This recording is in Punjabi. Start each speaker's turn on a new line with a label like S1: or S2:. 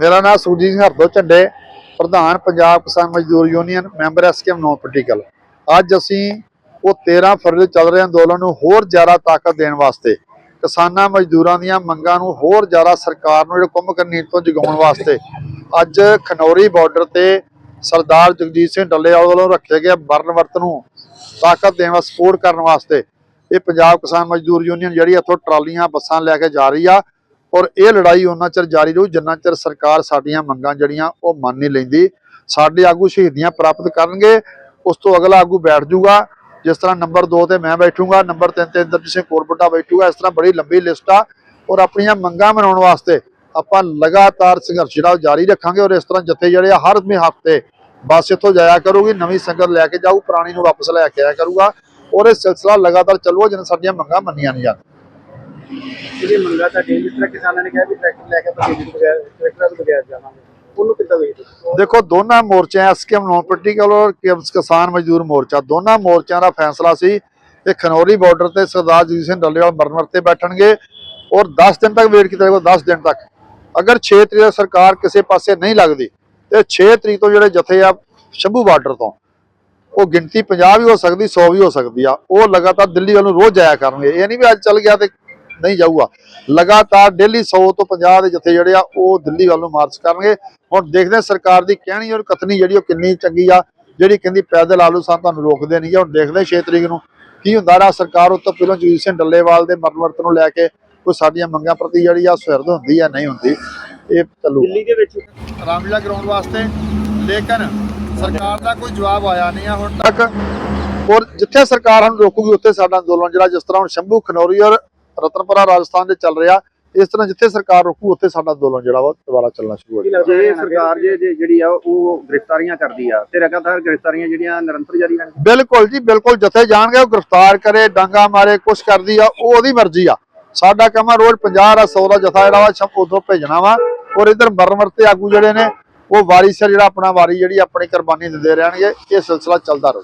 S1: ਮੇਰਾ ਨਾਮ ਸੁਰਜੀਤ ਸਿੰਘ ਹਰਦੋ ਝੰਡੇ, ਪ੍ਰਧਾਨ Punjab Kisan Mazdoor union, member SKM non political. ਅੱਜ ਅਸੀਂ ਉਹ 13 ਫਰਵਰੀ ਚੱਲ ਰਹੇ ਅੰਦੋਲਨ ਨੂੰ ਹੋਰ ਜ਼ਿਆਦਾ ਤਾਕਤ ਦੇਣ ਵਾਸਤੇ, ਕਿਸਾਨਾਂ ਮਜ਼ਦੂਰਾਂ ਦੀਆਂ ਮੰਗਾਂ ਨੂੰ ਹੋਰ ਜ਼ਿਆਦਾ ਸਰਕਾਰ ਨੂੰ ਜਿਹੜੇ ਕੁੰਭਕਰਨ ਨੀਤੀ ਤੋਂ ਜਗਾਉਣ ਵਾਸਤੇ, ਅੱਜ ਖਨੌਰੀ ਬਾਰਡਰ ਤੇ ਸਰਦਾਰ ਜਗਜੀਤ ਸਿੰਘ ਡੱਲੇਵਾਲ ਵੱਲੋਂ ਰੱਖੇ ਗਏ ਬਰਨ ਵਰਤ ਨੂੰ ਤਾਕਤ ਦੇਣ ਵਾਸਤੇ ਸਪੋਰਟ ਕਰਨ ਵਾਸਤੇ, ਇਹ ਪੰਜਾਬ ਕਿਸਾਨ ਮਜ਼ਦੂਰ ਯੂਨੀਅਨ ਜਿਹੜੀ ਇੱਥੋਂ ਟਰਾਲੀਆਂ, ਬੱਸਾਂ ਲੈ ਕੇ ਜਾ ਰਹੀ ਆ ਔਰ ਇਹ ਲੜਾਈ ਉਹਨਾਂ ਚਿਰ ਜਾਰੀ ਰਹੂ, ਜਿੰਨਾ ਚਿਰ ਸਰਕਾਰ ਸਾਡੀਆਂ ਮੰਗਾਂ ਜਿਹੜੀਆਂ ਉਹ ਮੰਨ ਨਹੀਂ ਲੈਂਦੀ, ਸਾਡੇ ਆਗੂ ਸ਼ਹੀਦੀਆਂ ਪ੍ਰਾਪਤ ਕਰਨਗੇ, ਉਸ ਤੋਂ ਅਗਲਾ ਆਗੂ ਬੈਠ ਜਾਊਗਾ। ਜਿਸ ਤਰ੍ਹਾਂ ਨੰਬਰ 2 ਤੇ ਮੈਂ ਬੈਠੂਗਾ, ਨੰਬਰ 3 ਤੇ ਇੰਦਰਜੀਤ ਸਿੰਘ ਕੋਰਬਟਾ ਬੈਠੂਗਾ, ਇਸ ਤਰ੍ਹਾਂ ਬੜੀ ਲੰਬੀ ਲਿਸਟ ਆ। ਔਰ ਆਪਣੀਆਂ ਮੰਗਾਂ ਮਨਾਉਣ ਵਾਸਤੇ ਆਪਾਂ ਲਗਾਤਾਰ ਸੰਘਰਸ਼ ਜਿਹੜਾ ਉਹ ਜਾਰੀ ਰੱਖਾਂਗੇ, ਔਰ ਇਸ ਤਰ੍ਹਾਂ ਜੱਥੇ ਜਿਹੜੇ ਆ ਹਰ ਹਫ਼ਤੇ ਬੱਸ ਇੱਥੋਂ ਜਾਇਆ ਕਰੂਗੀ, ਨਵੀਂ ਸੰਗਤ ਲੈ ਕੇ ਜਾਊ, ਪੁਰਾਣੀ ਨੂੰ ਵਾਪਸ ਲੈ ਕੇ ਆਇਆ ਕਰੂਗਾ। ਔਰ ਇਹ ਸਿਲਸਿਲਾ ਲਗਾਤਾਰ ਚੱਲੂਗਾ, ਜਿੰਨ ਸਾਡੀਆਂ ਮੰਗਾਂ ਮੰਨੀਆਂ ਨਹੀਂ ਜਾਂਦੀਆਂ।
S2: ਜਿਹੜੀ ਮੰਗਾ ਤਾਂ ਜਿਸ ਤਰ੍ਹਾਂ ਕਿਸਾਨਾਂ ਨੇ ਕਿਹਾ ਵੀ ਟਰੈਕਟਰ ਲੈ ਕੇ ਪਸੀਨੇ ਬਗੈਰ, ਟਰੈਕਟਰਾਂ ਤੋਂ ਬਗੈਰ ਜਾਵਾਂਗੇ, ਉਹਨੂੰ ਕਿੱਦਾਂ ਵੇਖਦੇ
S1: ਦੇਖੋ, ਦੋਨਾਂ ਮੋਰਚਿਆਂ, ਐਸਕੇਐਮ ਨੌਨ ਪੋਲੀਟੀਕਲ ਔਰ ਕਿਸਾਨ ਮਜ਼ਦੂਰ ਮੋਰਚਾ, ਦੋਨਾਂ ਮੋਰਚਿਆਂ ਦਾ ਫੈਸਲਾ ਸੀ ਕਿ ਖਨੌਰੀ ਬਾਰਡਰ ਤੇ ਸਰਦਾਰ ਜਗਜੀਤ ਸਿੰਘ ਡੱਲੇਵਾਲ ਮਰਨਵਰ ਤੇ ਬੈਠਣਗੇ ਔਰ 10 ਦਿਨ ਤੱਕ ਵੇਟ ਕੀਤਾ ਜਾਏਗਾ 10 ਦਿਨ ਤੱਕ। ਅਗਰ 6 ਤਰੀਕ ਤੱਕ ਸਰਕਾਰ ਕਿਸੇ ਪਾਸੇ ਨਹੀਂ ਲੱਗਦੀ, ਤੇ 6 ਤਰੀਕ ਤੋਂ ਜਿਹੜੇ ਜਥੇ ਆ ਸ਼ੰਭੂ ਬਾਰਡਰ ਤੋਂ, ਉਹ ਗਿਣਤੀ 50 ਵੀ ਹੋ ਸਕਦੀ 100 ਵੀ ਹੋ ਸਕਦੀ ਆ, ਉਹ ਲਗਾਤਾਰ ਦਿੱਲੀ ਵੱਲ ਨੂੰ ਰੋਜ਼ ਜਾਇਆ ਕਰਨਗੇ। ਇਹ ਨਹੀਂ ਵੀ ਅੱਜ ਚੱਲ ਗਿਆ ਤੇ ਨਹੀਂ ਜਾਊਗਾ। ਲਗਾਤਾਰ ਡੇਲੀ 100 ਤੋਂ 50 ਦੇ ਜਥੇ ਜਿਹੜੇ ਆ ਉਹ ਦਿੱਲੀ ਵੱਲ ਨੂੰ ਮਾਰਚ ਕਰਨਗੇ। ਹੁਣ ਦੇਖਦੇ ਸਰਕਾਰ ਦੀ ਕਹਿਣੀ ਔਰ ਕਥਨੀ ਜਿਹੜੀ ਉਹ ਕਿੰਨੀ ਚੰਗੀ ਆ ਜਿਹੜੀ ਕਹਿੰਦੀ ਪੈਦਲ ਆਲੂ ਸਾਨੂੰ ਤੁਹਾਨੂੰ ਰੋਕਦੇ ਨਹੀਂ ਹੁਣ ਦੇਖਦੇ ਹਾਂ 6 ਤਰੀਕ ਨੂੰ ਕੀ ਹੁੰਦਾ। ਰਾ ਸਰਕਾਰ ਉੱਤੋਂ ਪਹਿਲਾਂ ਜਗਜੀਤ ਸਿੰਘ ਡੱਲੇਵਾਲ ਦੇ ਮਰਨਵਰਤ ਨੂੰ ਲੈ ਕੇ ਕੋਈ ਸਾਡੀਆਂ ਮੰਗਾਂ ਪ੍ਰਤੀ ਜਿਹੜੀ ਆ ਸੁਹਿਰਦ ਹੁੰਦੀ ਆ ਨਹੀਂ ਹੁੰਦੀ ਇਹ ਚੱਲੂ
S2: ਦਿੱਲੀ ਦੇ ਵਿੱਚ
S1: ਰਾਮਲੀਲਾ ਕਰਾਉਣ ਵਾਸਤੇ ਲੇਕਿਨ ਸਰਕਾਰ ਦਾ ਕੋਈ ਜਵਾਬ ਆਇਆ ਨਹੀਂ ਆ ਹੁਣ ਤੱਕ। ਔਰ ਜਿੱਥੇ ਸਰਕਾਰ ਸਾਨੂੰ ਰੋਕੂਗੀ ਉੱਥੇ ਸਾਡਾ ਅੰਦੋਲਨ ਜਿਹੜਾ ਜਿਸ ਤਰ੍ਹਾਂ ਹੁਣ ਸ਼ੰਭੂ ਖਨੌਰੀ ਔਰ ਰਤਨਪੁਰਾ ਰਾਜਸਥਾਨ ਦੇ ਚੱਲ ਰਿਹਾ। ਇਸ ਤਰ੍ਹਾਂ ਜਿੱਥੇ ਸਰਕਾਰ ਰੋਕੂ ਉੱਥੇ ਸਾਡਾ ਅੰਦੋਲਨ ਜਿਹੜਾ ਵਾ ਦੁਬਾਰਾ ਚੱਲਣਾ ਸ਼ੁਰੂ ਹੋ ਜਾਏਗਾ।
S2: ਜੇ ਸਰਕਾਰ ਜੇ ਜਿਹੜੀ ਆ ਉਹ ਗ੍ਰਿਫਤਾਰੀਆਂ ਕਰਦੀ ਆ ਤੇ ਲਗਾਤਾਰ ਗ੍ਰਿਫਤਾਰੀਆਂ ਜਿਹੜੀਆਂ ਨਿਰੰਤਰ ਜਾਰੀ ਰਹਿਣਗੀਆਂ।
S1: ਬਿਲਕੁਲ ਜੀ ਬਿਲਕੁਲ ਜਿੱਥੇ ਜਾਣਗੇ ਉਹ ਗ੍ਰਿਫਤਾਰ ਕਰੇ ਡਾਂਗਾ ਮਾਰੇ ਕੁਛ ਕਰਦੀ ਆ ਉਹ ਉਹਦੀ ਮਰਜ਼ੀ ਆ। ਸਾਡਾ ਕੰਮ ਆ ਰੋਜ਼ 50 ਆ 100 ਦਾ ਜਥਾ ਜਿਹੜਾ ਵਾ ਸ਼ੰਭ ਉਧਰੋਂ ਭੇਜਣਾ ਵਾ ਔਰ ਇਧਰ ਮਰਮਰ ਤੇ ਆਗੂ ਜਿਹੜੇ ਨੇ ਉਹ ਵਾਰੀ ਸਿਰ ਜਿਹੜਾ ਆਪਣਾ ਵਾਰੀ ਜਿਹੜੀ ਆਪਣੀ ਕੁਰਬਾਨੀ ਦਿੰਦੇ ਰਹਿਣਗੇ ਇਹ ਸਿਲਸਿਲਾ ਚੱਲਦਾ ਰਹੂ।